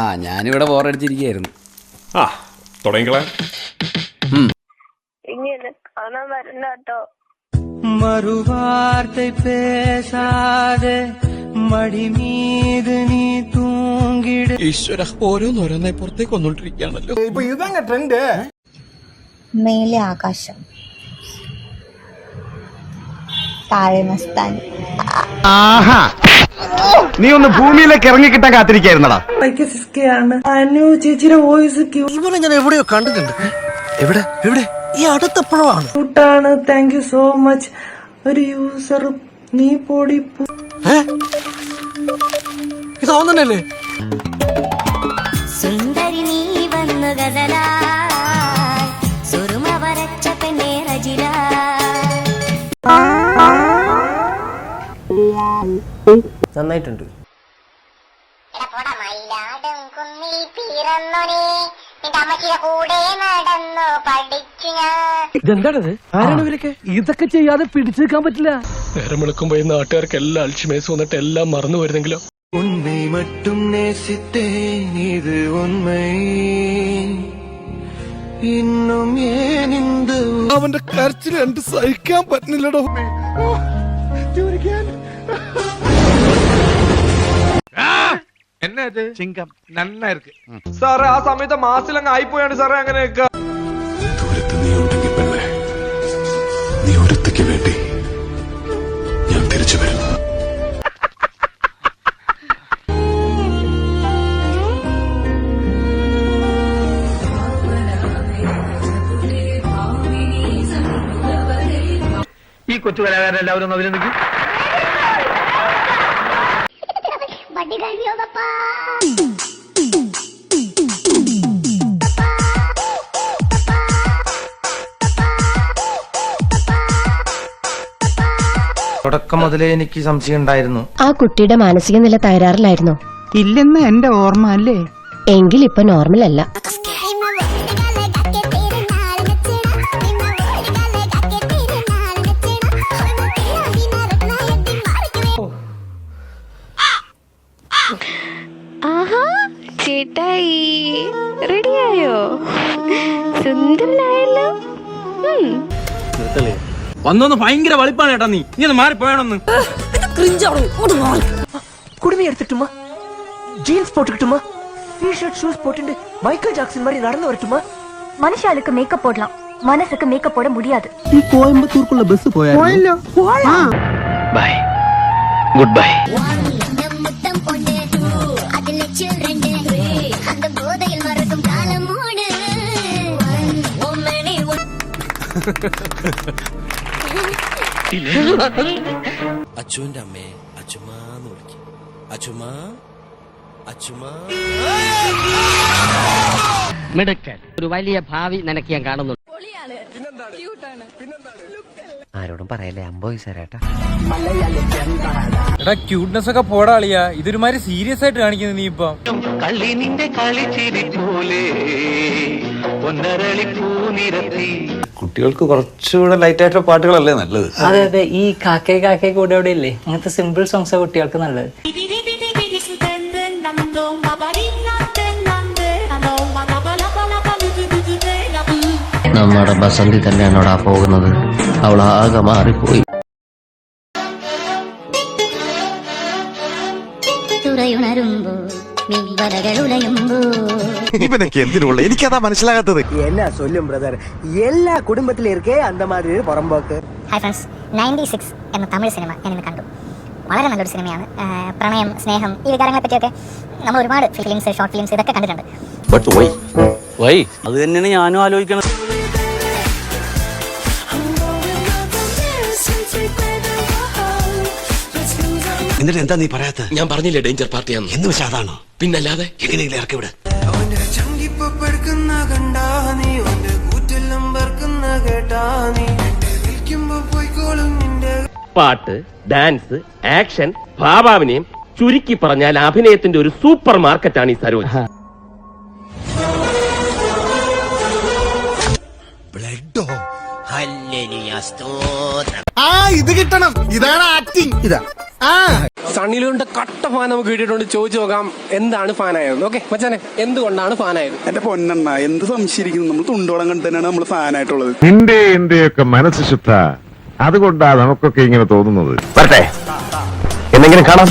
ആ ഞാനിവിടെ ബോറടിച്ചിരിക്കുകയായിരുന്നു. ആ തുടങ്ങിക്കളെ. എന്നെ നീ തൂങ്ങിട ഈശ്വര പുറത്തേക്ക് ട്രെൻഡ് മേലെ ആകാശം. താഴെ മസ്താൻ. ആഹാ നീ ഒന്ന് ഭൂമിയിലേക്ക് ഇറങ്ങിക്കിട്ടാൻ കാത്തിരിക്കായിരുന്നടാ. അനു ചേച്ചിയുടെ വോയിസ് ഇവനെ ഞാൻ എവിടെയോ കണ്ടിട്ടുണ്ട്. എവിടെ? എവിടെ? ഈ അടുത്തപ്പോഴാണ്? കൂട്ടാണ്. താങ്ക് യു സോ മച്ച് ഒരു യൂസർ നീ പൊടി ഇതാവുന്നല്ലേ സുന്ദരി നീ വന്നു ഗസലായി ഞാൻ ഇതെന്താണത് ആരാണ് ഇവരൊക്കെ ഇതൊക്കെ ചെയ്യാതെ പിടിച്ചു നിൽക്കാൻ പറ്റില്ല നേരം വിളിക്കുമ്പോ ഈ നാട്ടുകാർക്ക് എല്ലാം അൽഷിമേസ് വന്നിട്ട് എല്ലാം മറന്നു വരുന്നെങ്കിലോ உன்னை மட்டும் நேசித்தேன் இது உண்மை இன்னும் ஏன் இந்த അവന്റെ കരച്ചിൽ രണ്ട് സഹിക്കാൻ പറ്റുന്നില്ലടോ സാറേ ആ സമയത്ത് മാസിലങ്ങ് ആയിപ്പോയാണ് സാറേ അങ്ങനെയൊക്കെ. ദൂരത്ത് നീ ഉണ്ടെങ്കിൽ പെണ്ണെ നീ ഒരുത്തയ്ക്ക് വേണ്ടി ഞാൻ തിരിച്ചു വരുന്നു ഈ കൊച്ചു കലാകാരെല്ലാവരും അഭിനന്ദിക്കും വടി കഴിഞ്ഞോ തുടക്കം മുതലേ എനിക്ക് സംശയം ഉണ്ടായിരുന്നു. ആ കുട്ടിയുടെ മാനസിക നില തകരാറിലായിരുന്നു. ഇല്ലെന്ന് എന്റെ ഓർമ്മ അല്ലേ? എങ്കിൽ ഇപ്പൊ നോർമൽ അല്ല ആഹാ ചേട്ടായി റെഡിയായോ സുന്ദരനായല്ലോ വന്നൊന്ന് ഭയങ്കര വളിപ്പാണ് ചേട്ടാ നീ നീ ഒന്ന് മാറിപ്പോയാണെന്ന് குடுமி எடுத்துட்டுமா ஜீன்ஸ் போட்டுக்கிட்டுமா டிஷர்ட் ஷூஸ் போட்டுட்டு மைக்கேல் ஜாக்சன் மாதிரி நடந்து வரட்டுமா மனுஷாளுக்கு மேக்கப் போடலாம் மனசுக்கு மேக்கப் போட முடியாது ഈ കോയമ്പത്തൂർക്കുള്ള ബസ് പോയാലോ ബൈ ഗുഡ് ബൈ முத்தம் അച്ചുവിന്റെ അമ്മയെ അച്ചുമാന്ന് വിളിക്കും. അച്ചുമാ അച്ചുമാ മിടുക്കൻ. ഒരു വലിയ ഭാവി നിനക്ക് ഞാൻ കാണുന്നു ആരോടും പറയല്ലേ അമ്പോ സാരേട്ടാ എടാ ക്യൂട്ട്നെസ് ഒക്കെ പോടാളിയാ ഇതൊരുമാതിരി സീരിയസ് ആയിട്ട് കാണിക്കുന്നു നീ ഇപ്പൊ. കളി നിന്റെ കളിച്ചിരി പോലെ പൊന്നരളി പൂനിരത്തി. കുട്ടികൾക്ക് കുറച്ചുകൂടെ ലൈറ്റ് ആയിട്ടുള്ള പാട്ടുകളല്ലേ നല്ലത്? അതെ അതെ. ഈ കാക്കേ കാക്കേ കൂടെ അവിടെ ഇല്ലേ? അങ്ങനത്തെ സിമ്പിൾ സോങ്സ് കുട്ടികൾക്ക് നല്ലത്. നമ്മുടെ ബസന്തി തന്നെയാണോടാ പോകുന്നത്. അവൾ ആകെ മാറിപ്പോയി. തുറയുണരുമ്പോ മിൻവരകൾ ഉലയുമ്പോ ഇവനൊക്കെ എന്തിനുള്ള? എനിക്കതാ മനസ്സിലാകാത്തത്. എന്നാ ചൊല്ലും ബ്രദർ എല്ലാ കുടുംബത്തിലും ഇരിക്കേ അന്ത മാതിരി പുറമ്പോക്ക്. ഹായ് ഫ്രണ്ട്സ് നയന്റി സിക്സ് എന്ന തമിഴ് സിനിമ ഞാൻ ഇന്ന് കണ്ടു. വളരെ നല്ലൊരു സിനിമയാണ്. പ്രണയം സ്നേഹം ഈ വികാരങ്ങളെ പറ്റിയൊക്കെ നമ്മൾ ഒരുപാട് ഫിലിംസ് ഷോർട്ട് ഫിലിംസ് ഇതൊക്കെ കണ്ടിട്ടുണ്ട്. അത് തന്നെയാണ് ഞാനും ആലോചിക്കുന്നത് എന്നിട്ട് എന്താ നീ പറയാത്ത? ഞാൻ പറഞ്ഞില്ലേ ഡേഞ്ചർ പാർട്ടിയാന്ന് എന്ന് വെച്ചാൽ അതാണോ? പിന്നല്ലാതെ? എങ്ങനെയെങ്കിലും ഇറക്കി വിട്. പാട്ട് ഡാൻസ് ആക്ഷൻ ഭാവാഭിനയം ചുരുക്കി പറഞ്ഞാൽ അഭിനയത്തിന്റെ ഒരു സൂപ്പർ മാർക്കറ്റാണ് ഈ സരോജ്. ബ്ലഡോ? ആ ഇത് കിട്ടണം. ഇതാണ് ആക്ടിങ്. ഇതാ. ആ. സണ്ണിലുണ്ട് കട്ട ഫാൻ നമുക്ക് കിട്ടിയിട്ടുണ്ട്. ചോദിച്ചു നോക്കാം എന്താണ് ഫാനായത്? ഓക്കെ മച്ചാനെ എന്തുകൊണ്ടാണ് ഫാനായത്? എന്റെ പൊന്നെണ്ണ എന്ത് സംശയിക്കുന്നു? നമ്മൾ തുണ്ടോളം കണ്ട് തന്നെയാണ് നമ്മൾ ഫാനായിട്ടുള്ളത്. നിന്റെ എന്റെയൊക്കെ മനസ്സ് ശുദ്ധ. അതുകൊണ്ടാണ് നമുക്കൊക്കെ ഇങ്ങനെ തോന്നുന്നത്. വരട്ടെ. എന്തെങ്കിലും കാണാം.